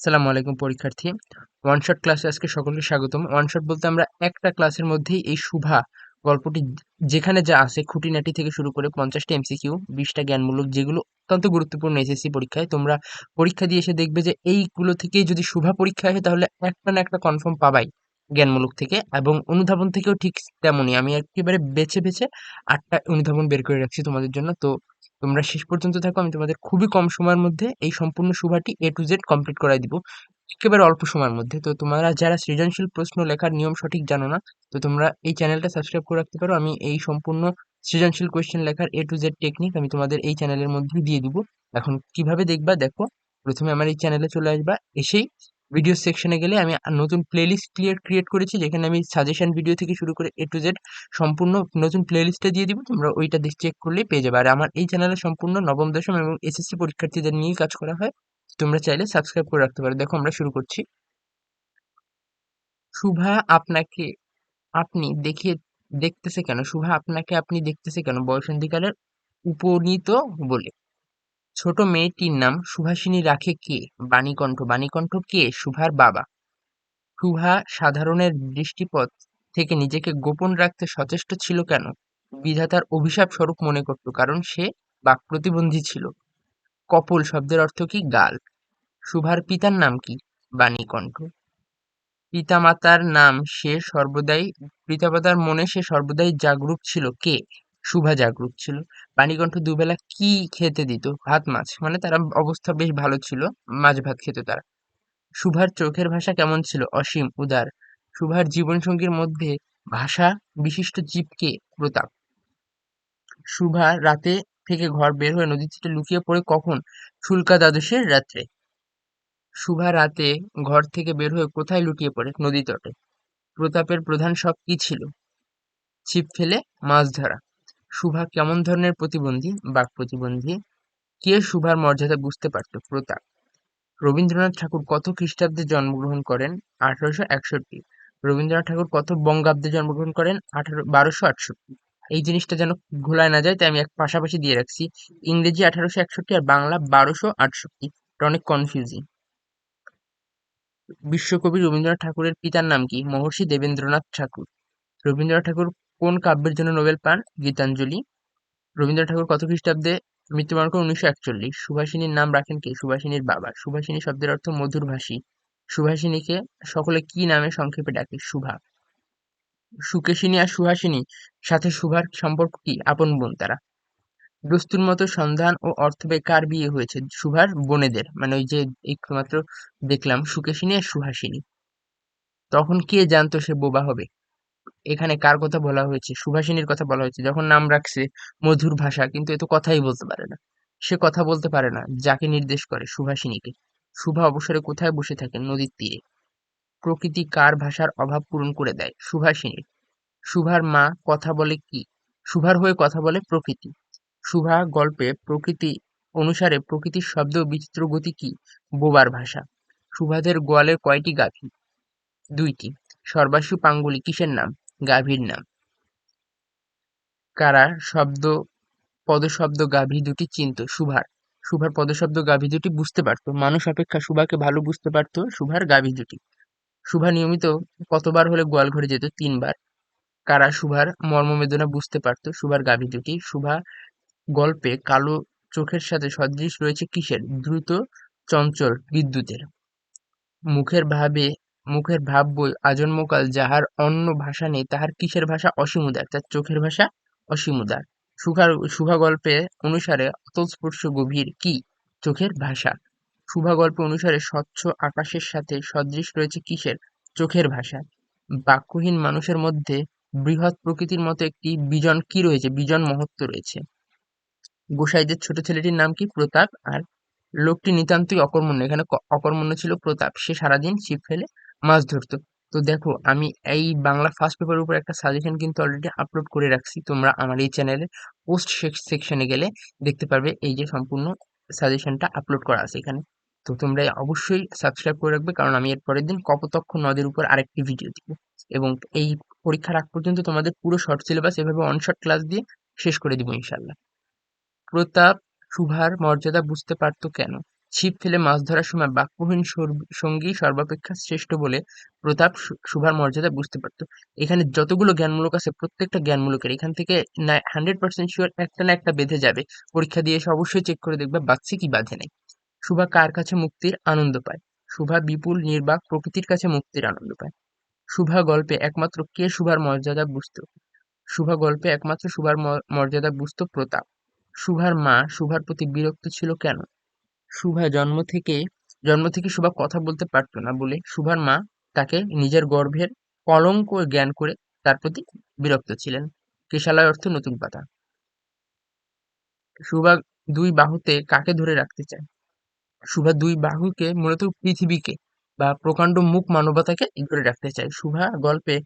সালামু আলাইকুম, পরীক্ষার্থী। ওয়ান শট ক্লাসে আজকে সকলকে স্বাগতম। ওয়ান শট বলতে আমরা একটা ক্লাসের মধ্যেই এই শুভা গল্পটি, যেখানে যা আছে, খুঁটিনাটি থেকে শুরু করে পঞ্চাশটা এমসিকিউ বিশটা জ্ঞানমূলক, যেগুলো অত্যন্ত গুরুত্বপূর্ণ এসএসসি পরীক্ষায়। তোমরা পরীক্ষা দিয়ে এসে দেখবে যে এইগুলো থেকেই যদি শুভা পরীক্ষা আসে, তাহলে একটা না একটা কনফার্ম পাবাই জ্ঞানমূলক থেকে, এবং অনুধাবন থেকেও ঠিক তেমনই। আমি একেবারে বেছে বেছে আটটা অনুধাবন বের করে রাখছি তোমাদের জন্য। তো তোমরা শেষ পর্যন্ত থাকো, আমি তোমাদের খুবই কম সময়ের মধ্যে এই সম্পূর্ণ শুভাটি এ টু জেড কমপ্লিট করাই দিব। একেবারে অল্প সময়ের মধ্যে। তো তোমরা যারা সৃজনশীল প্রশ্ন লেখার নিয়ম সঠিক জানো না, তো তোমরা এই চ্যানেলটা সাবস্ক্রাইব করে রাখতে পারো। আমি এই সম্পূর্ণ সৃজনশীল কোয়েশ্চেন লেখার এ টু জেড টেকনিক আমি তোমাদের এই চ্যানেলের মধ্যেই দিয়ে দিব। এখন কীভাবে দেখবা? দেখো, প্রথমে আমার এই চ্যানেলে চলে আসবা। এসেই ভিডিও সেকশনে গেলে আমি নতুন প্লেলিস্ট ক্রিয়েট ক্রিয়েট করেছি, যেখানে আমি সাজেশন ভিডিও থেকে শুরু করে এ টু জেড সম্পূর্ণ নতুন প্লেলিস্টে দিয়ে দিব, তোমরা ওইটা চেক করলেই পেয়ে যাবে। আর আমার এই চ্যানেলে সম্পূর্ণ নবম, দশম এবং এসএসসি পরীক্ষার্থীদের নিয়েই কাজ করা হয়, তোমরা চাইলে সাবস্ক্রাইব করে রাখতে পারো। দেখো, আমরা শুরু করছি। শুভা আপনাকে, আপনি দেখিয়ে, দেখতেছে কেন? শুভা আপনাকে আপনি দেখতেছে কেন? বয়সন্ধিকালের উপনীত বলে। ছোট মেয়েটির নাম সুভাষিনী রাখে কে? বাণীকণ্ঠ। বাণীকণ্ঠ কে? সুভার বাবা। সুভা সাধারণের দৃষ্টিপথ থেকে নিজেকে গোপন রাখতে সচেষ্ট ছিল কেন? বিধাতার অভিশাপ স্বরূপ মনে করত, কারণ সে বাক প্রতিবন্ধী ছিল। কপল শব্দের অর্থ কি? গাল। সুভার পিতার নাম কি? বাণীকণ্ঠ। পিতামাতার নাম সে সর্বদাই, পিতামাতার মনে সে সর্বদাই জাগরুক ছিল। কে? শুভা জাগরুক ছিল। বাণীকণ্ঠ দুবেলা কি খেতে দিত? ভাত, মাছ? মানে তারা অবস্থা বেশ ভালো ছিল। মাছ ভাত খেত তারা। শুভার চোখের ভাষা কেমন ছিল? অসীম, উদার। শুভার জীবনসঙ্গীর মধ্যে ভাষা বিশিষ্ট জীবকে প্রতাপ। শুভা রাতে থেকে ঘর বের হয়ে নদীর তীরে লুকিয়ে পড়ে কখন? শুল্কা দ্বাদশের রাত্রে। শুভা রাতে ঘর থেকে বের হয়ে কোথায় লুকিয়ে পড়ে? নদী তটে। প্রতাপের প্রধান শখ কি ছিল? ছিপ ফেলে মাছ ধরা। শুভা কেমন ধরনের প্রতিবন্ধী? বাক প্রতিবন্ধী। কে শুভার মর্যাদা বুঝতে পারত? প্রতাপ। রবীন্দ্রনাথ ঠাকুর কত খ্রিস্টাব্দে জন্মগ্রহণ করেন? আঠারোশো একষট্টি। রবীন্দ্রনাথ ঠাকুর কত বঙ্গাব্দে জন্মগ্রহণ করেন? আঠারো, বারোশো আটষট্টি। এই জিনিসটা যেন ঘোলায় না যায়, তাই আমি এক পাশাপাশি দিয়ে রাখছি। ইংরেজি আঠারোশো একষট্টি আর বাংলা বারোশো আটষট্টি। এটা অনেক কনফিউজিং বিশ্বকবি রবীন্দ্রনাথ ঠাকুরের পিতার নাম কি? মহর্ষি দেবেন্দ্রনাথ ঠাকুর। রবীন্দ্রনাথ ঠাকুর কোন কাব্যের জন্য নোবেল পান? গীতাঞ্জলি। রবীন্দ্রনাথ ঠাকুর কত খ্রিস্টাব্দে মৃত্যুবরণ করেন? উনিশশো একচল্লিশ। সুভাষিনীর নাম রাখেন কে? সুভাষিনীর বাবা। সুভাষিনী শব্দের অর্থ মধুর ভাষী। সুভাষিনীকে সকলে কি নামে সংক্ষেপে ডাকে? সুভা। সুকেশিনী আর সুহাসিনী, সাথে সুভার সম্পর্ক কি? আপন বোন তারা। দস্তুর মতো সন্ধান ও অর্থব্যয় কার বিয়ে হয়েছে? সুভার বোনেদের। মানে ওই যে একমাত্র দেখলাম সুকেশিনী আর সুহাসিনী। তখন কে জানতো সে বোবা হবে? এখানে কার কথা বলা হয়েছে? সুভাষিনীর কথা বলা হয়েছে। যখন নাম রাখছে মধুর ভাষা, কিন্তু এ তো কথাই বলতে পারে না। সে কথা বলতে পারে না, যাকে নির্দেশ করে সুভাষিনীকে। শুভা অবসরে কোথায় বসে থাকেন নদীর তীরে? প্রকৃতি কার ভাষার অভাব পূরণ করে দেয়? সুভাষিনীর। শুভার মা কথা বলে কি? শুভার হয়ে কথা বলে প্রকৃতি। শুভা গল্পে প্রকৃতি অনুসারে প্রকৃতির শব্দ বিচিত্র গতি কি? বোবার ভাষা। শুভাদের গোয়ালের কয়টি গাভী? দুইটি। সর্বাসু পাঙ্গুলি, কিসের নাম? গাভীর নাম। কারা? শব্দ, পদশব্দ গাভী দুটি চিনত শুভার শুভার পদশব্দ গাভী দুটি বুঝতে পারতো। মানুষ অপেক্ষা শুভাকে ভালো বুঝতে পারতো শুভার গাভী দুটি। শুভা নিয়মিত কতবার হলে গোয়াল ঘরে যেত? তিনবার। কারা? শুভার মর্মবেদনা বুঝতে পারতো শুভার গাভী দুটি। শুভা গল্পে কালো চোখের সাথে সদৃশ রয়েছে কিসের? দ্রুত, চঞ্চল বিদ্যুতের। মুখের ভাবে মুখের ভাব বই আজন্মকাল যাহার অন্য ভাষা নেই, তাহার কিসের ভাষা? অসীমুদার তার চোখের ভাষা অসীমুদার সুখার শুভা গল্পে অনুসারে অতলস্পর্শ গভীর কি? চোখের ভাষা। শুভা গল্প অনুসারে স্বচ্ছ আকাশের সাথে সদৃশ রয়েছে কিসের? চোখের ভাষা। বাক্যহীন মানুষের মধ্যে বৃহৎ প্রকৃতির মতো একটি বিজন কি রয়েছে? বিজন মহত্ব রয়েছে। গোসাইদের ছোট ছেলেটির নাম কি? প্রতাপ। আর লোকটি নিতান্তই অকর্মণ্য। এখানে অকর্মণ্য ছিল প্রতাপ। সে সারাদিন ছিপ ফেলে মাছ ধরতো। তো দেখো, আমি এই বাংলা ফার্স্ট পেপারের উপর একটা সাজেশন কিন্তু অলরেডি আপলোড করে রাখছি। তোমরা আমার এই চ্যানেলে পোস্ট সেকশনে গেলে দেখতে পারবে এই যে সম্পূর্ণ সাজেশনটা আপলোড করা আছে এখানে। তো তোমরা অবশ্যই সাবস্ক্রাইব করে রাখবে, কারণ আমি এর পরের দিন কপোতক্ষ নদের উপর আরেকটি ভিডিও দিব। এবং এই পরীক্ষার আগ পর্যন্ত তোমাদের পুরো শর্ট সিলেবাস এভাবে অন শর্ট ক্লাস দিয়ে শেষ করে দিব ইনশাল্লাহ প্রতাপ, সুভার মর্যাদা বুঝতে পারতো কেন? ছিপ ফেলে মাছ ধরার সময় বাক্যহীন সঙ্গী সর্বাপেক্ষা শ্রেষ্ঠ বলে প্রতাপ সুভার মর্যাদা বুঝতে পারত। এখানে যতগুলো জ্ঞানমূলক আছে, প্রত্যেকটা জ্ঞানমূলকের। এখান থেকে হান্ড্রেড পার্সেন্ট শিওর একটা না একটা বেঁধে যাবে। পরীক্ষা দিয়ে এসে অবশ্যই চেক করে দেখবে বাচ্চে কি বাঁধে নাই। সুভা কার কাছে মুক্তির আনন্দ পায়? সুভা বিপুল, নির্বাক, প্রকৃতির কাছে মুক্তির আনন্দ পায়। সুভা গল্পে একমাত্র কে সুভার মর্যাদা বুঝত? সুভা গল্পে একমাত্র সুভার মর্যাদা বুঝত প্রতাপ। সুভার মা সুভার প্রতি বিরক্ত ছিল কেন? সুভা জন্ম থেকে জন্ম থেকে সুভা কথা বলতে পারতো না বলে সুভার মা তাকে নিজের গর্ভের কলঙ্ক জ্ঞান করে তার প্রতি বিরক্ত ছিলেন। কেশালয় অর্থ নতুন পাতা। সুভা দুই বাহুতে কাকে ধরে রাখতে চায়? সুভা দুই বাহুকে মূলত পৃথিবীকে বা প্রকাণ্ড মুখ মানবতাকে ধরে রাখতে চায়। সুভা গল্পে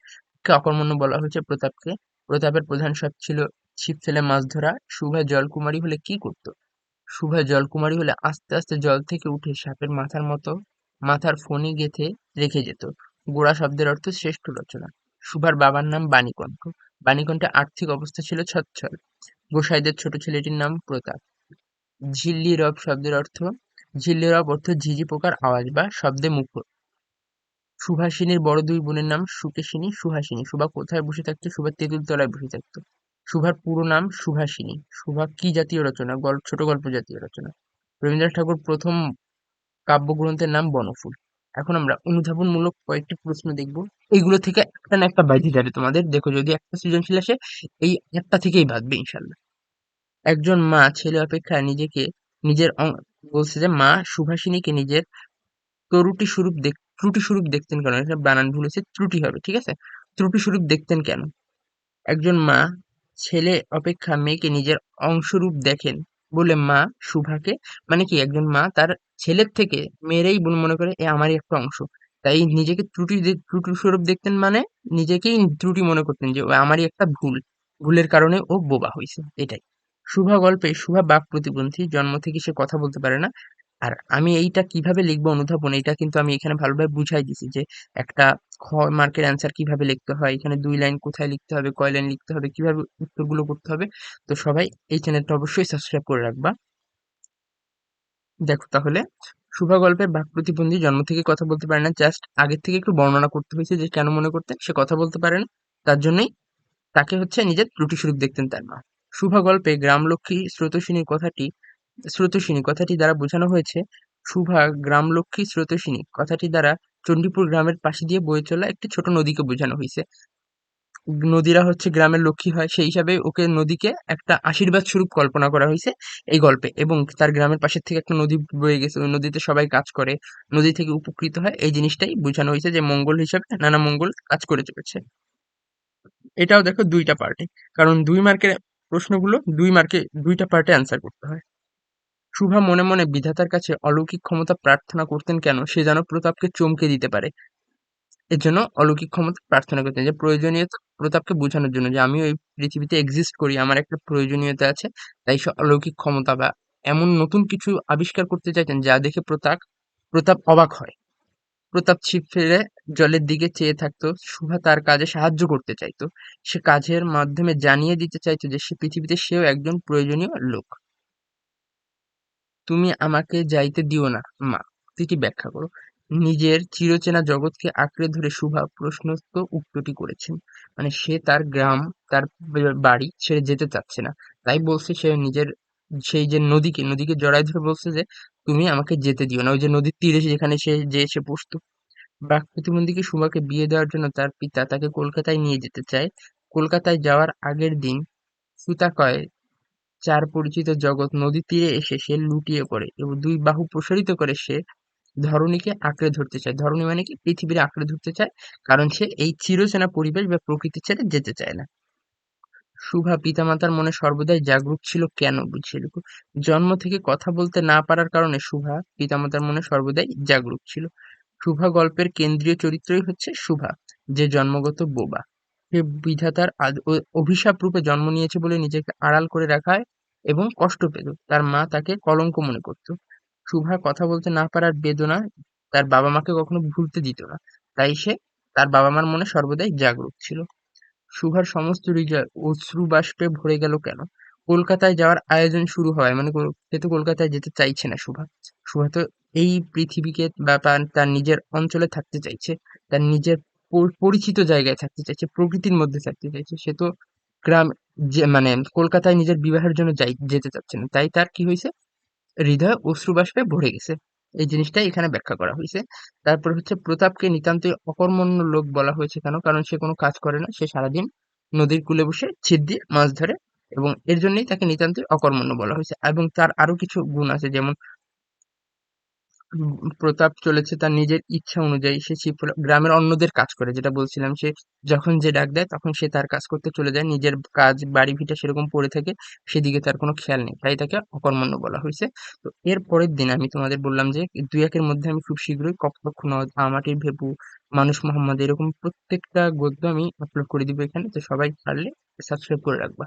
অকর্মণ্য বলা হয়েছে প্রতাপকে। প্রতাপের প্রধান শখ ছিল ছিপ ফেলে মাছ ধরা। সুভা জলকুমারী হলে কি করত? সুভা জলকুমারী হলে আস্তে আস্তে জল থেকে উঠে সাপের মাথার মতো, মাথার ফণি গেঁথে রেখে যেত। গোড়া শব্দের অর্থ শ্রেষ্ঠ রচনা। সুভার বাবার নাম বাণীকণ্ঠ। বাণীকণ্ঠে আর্থিক অবস্থা ছিল ছচ্ছল। গোসাইদের ছোট ছেলেটির নাম প্রতাপ। ঝিল্লি রব শব্দের অর্থ, ঝিল্লি রব অর্থ ঝিঝি পোকার আওয়াজ বা শব্দে মুখর। সুভাষিনীর বড় দুই বোনের নাম সুকেশিনী, সুহাসিনী। সুভা কোথায় বসে থাকতো? সুভা তেঁতুল তলায় বসে থাকতো। সুভার পুরো নাম সুভাষিনী সুভা কি জাতীয় রচনা? গল্প ছোট গল্প জাতীয় রচনা। রবীন্দ্রনাথ ঠাকুর প্রথম কাব্যগ্রন্থের নাম বনফুল। এখন আমরা অনুধাবনমূলক কয়েকটি প্রশ্ন দেখব। এইগুলো থেকে একটা না একটা বাইরে যাবে তোমাদের। দেখো, যদি একটা সৃজনশীল আসে, এই একটা থেকেই বাঁধবে ইনশাল্লাহ। একজন মা ছেলে অপেক্ষা নিজেকে, নিজের বলছে যে, মা সুভাষিনীকে নিজের ত্রুটি স্বরূপ দেখ, ত্রুটি স্বরূপ দেখতেন কেন? বানান ভুল হয়েছে। ত্রুটি হবে, ঠিক আছে? ত্রুটি স্বরূপ দেখতেন কেন? একজন মা ছেলে অপেক্ষা মেয়েকে নিজের অংশরূপ দেখেন বলে মা সুভাকে মানে কি একজন মা তার ছেলের থেকে মেয়েরাই মনে করে, এ আমারই একটা অংশ। তাই নিজেকে ত্রুটি ত্রুটি স্বরূপ দেখতেন মানে নিজেকেই ত্রুটি মনে করতেন যে আমারই একটা ভুল। ভুলের কারণে ও বোবা হয়েছে, এটাই। শুভা গল্পে, শুভা বাক প্রতিবন্ধী, জন্ম থেকে সে কথা বলতে পারে না। আর আমি এইটা কীভাবে লিখব অনুধাবন এটা কিন্তু আমি এখানে ভালোভাবে বুঝাই দিছি যে একটা খ মার্কের অ্যান্সার কীভাবে লিখতে হয়, এখানে দুই লাইন কোথায় লিখতে হবে, কয় লাইন লিখতে হবে, কীভাবে উত্তরগুলো করতে হবে। তো সবাই এই চ্যানেলটা অবশ্যই সাবস্ক্রাইব করে রাখবা। দেখো তাহলে শুভা গল্পের বাক প্রতিবন্ধী জন্ম থেকে কথা বলতে পারে না জাস্ট আগের থেকে একটু বর্ণনা করতে হয়েছে যে কেন মনে করতেন, সে কথা বলতে পারে না। তার জন্যই তাকে হচ্ছে নিজের ত্রুটি স্বরূপ দেখতেন তার মা। শুভা গল্পে গ্রামলক্ষ্মী স্রোতস্বিনী কথাটি স্রোতস্বিনী কথাটি দ্বারা বোঝানো হয়েছে শুভা গ্রামলক্ষ্মী স্রোতস্বিনী কথাটি দ্বারা চণ্ডীপুর গ্রামের পাশে দিয়ে বয়ে চলা একটি ছোট নদীকে বোঝানো হয়েছে। নদীরা হচ্ছে গ্রামের লক্ষ্মী হয়, সেই হিসাবে ওকে নদীকে একটা আশীর্বাদ স্বরূপ কল্পনা করা হয়েছে এই গল্পে এবং তার গ্রামের পাশের থেকে একটা নদী বয়ে গেছে, ওই নদীতে সবাই কাজ করে, নদী থেকে উপকৃত হয়, এই জিনিসটাই বোঝানো হয়েছে যে মঙ্গল হিসাবে নানা মঙ্গল কাজ করে চলেছে। এটাও দেখো দুইটা পার্টে কারণ দুই মার্কের প্রশ্নগুলো দুই মার্কে দুইটা পার্টে অ্যান্সার করতে হয়। শুভা মনে মনে বিধাতার কাছে অলৌকিক ক্ষমতা প্রার্থনা করতেন কেন? সে যেন প্রতাপকে চমকে দিতে পারে। এর জন্য অলৌকিক ক্ষমতা প্রার্থনা করতেন। যে প্রয়োজনীয়তা প্রতাপকে বোঝানোর জন্য যে আমিও এই পৃথিবীতে এক্সিস্ট করি, আমার একটা প্রয়োজনীয়তা আছে, তাই সে অলৌকিক ক্ষমতা বা এমন নতুন কিছু আবিষ্কার করতে চাইতেন যা দেখে প্রতাপ প্রতাপ অবাক হয়। প্রতাপ ছিপ ফেলে জলের দিকে চেয়ে থাকতো শুভা তার কাজে সাহায্য করতে চাইতো। সে কাজের মাধ্যমে জানিয়ে দিতে চাইতো যে সে পৃথিবীতে সেও একজন প্রয়োজনীয় লোক। তুমি আমাকে যাইতে দিও না, মা। উক্তিটি ব্যাখ্যা করো। নিজের চিরচেনা জগৎকে আঁকড়ে ধরে শুভা প্রশ্নস্থ উক্তটি করেছেন। মানে সে তার গ্রাম, তার বাড়ি ছেড়ে যেতে চাচ্ছে না। তাই বলছে সে নিজের, সেই যে নদীকে নদীকে জড়ায় ধরে বলছে যে, তুমি আমাকে যেতে দিও না। ওই যে নদীর তীরে যেখানে সে, যে এসে বসতো। বাক প্রতিবন্ধীকে সুমাকে বিয়ে দেওয়ার জন্য তার পিতা তাকে কলকাতায় নিয়ে যেতে চায়। কলকাতায় যাওয়ার আগের দিন সুতাকয় চার পরিচিত জগৎ নদীর তীরে এসে সে লুটিয়ে পড়ে এবং দুই বাহু প্রসারিত করে সে ধরণীকে আঁকড়ে ধরতে চায়। ধরণী মানে কি? পৃথিবীর আঁকড়ে ধরতে চায়, কারণ সে এই চিরচেনা পরিবেশ বা প্রকৃতি ছেড়ে যেতে চায় না। শুভা পিতামাতার মনে সর্বদাই জাগরুক ছিল, কেন বুঝিয়ে লিখো জন্ম থেকে কথা বলতে না পারার কারণে শুভা পিতামাতার মনে সর্বদাই জাগরুক ছিল। শুভা গল্পের কেন্দ্রীয় চরিত্রই হচ্ছে শুভা যে জন্মগত বোবা। বিধাতার অভিশাপ রূপে জন্ম নিয়েছে বলে নিজেকে আড়াল করে রাখায় এবং কষ্ট পেত তার মা তাকে কলঙ্ক মনে করত। শুভা কথা বলতে না পারার বেদনা তার বাবা মাকে কখনো ভুলতে দিত না। তাই সে তার বাবা মার মনে সর্বদাই জাগরুক ছিল। সুভার সমস্ত হৃদয় অশ্রুবাষ্পে ভরে গেল কেন? কলকাতায় যাওয়ার আয়োজন শুরু হয় মানে সে তো কলকাতায় যেতে চাইছে না সুভা শুভা তো এই পৃথিবীকে বা তার নিজের অঞ্চলে থাকতে চাইছে। তার নিজের পরিচিত জায়গায় থাকতে চাইছে, প্রকৃতির মধ্যে থাকতে চাইছে, সে তো গ্রাম, যে মানে কলকাতায় নিজের বিবাহের জন্য যাই, যেতে চাচ্ছে না। তাই তার কি হয়েছে? হৃদয় অশ্রুবাষ্পে ভরে গেছে। এই জিনিসটাই এখানে ব্যাখ্যা করা হয়েছে। তারপর হচ্ছে প্রতাপকে নিতান্তই অকর্মণ্য লোক বলা হয়েছে কেন? কারণ সে কোনো কাজ করে না। সে সারাদিন নদীর কূলে বসে ছিপ দিয়ে মাছ ধরে এবং এর জন্যই তাকে নিতান্তই অকর্মণ্য বলা হয়েছে। এবং তার আরও কিছু গুণ আছে, যেমন প্রতাপ চলেছে তার নিজের ইচ্ছা অনুযায়ী, সে ছিপ গ্রামের অন্যদের কাজ করে। যেটা বলছিলাম, সে যখন যে ডাক দেয়, তখন সে তার কাজ করতে চলে যায়। নিজের কাজ, বাড়ি ভিটা সেরকম পড়ে থাকে, সেদিকে তার কোনো খেয়াল নেই। তাই তাকে অকর্মণ্য বলা হয়েছে। তো এর পরের দিন আমি তোমাদের বললাম যে, দুই একের মধ্যে আমি খুব শীঘ্রই কপলক্ষ নদ, আমাটির ভেপু, মানুষ মোহাম্মদ, এরকম প্রত্যেকটা গদ্য আমি আপলোড করে দিব এখানে। তো সবাই পারলে সাবস্ক্রাইব করে রাখবা।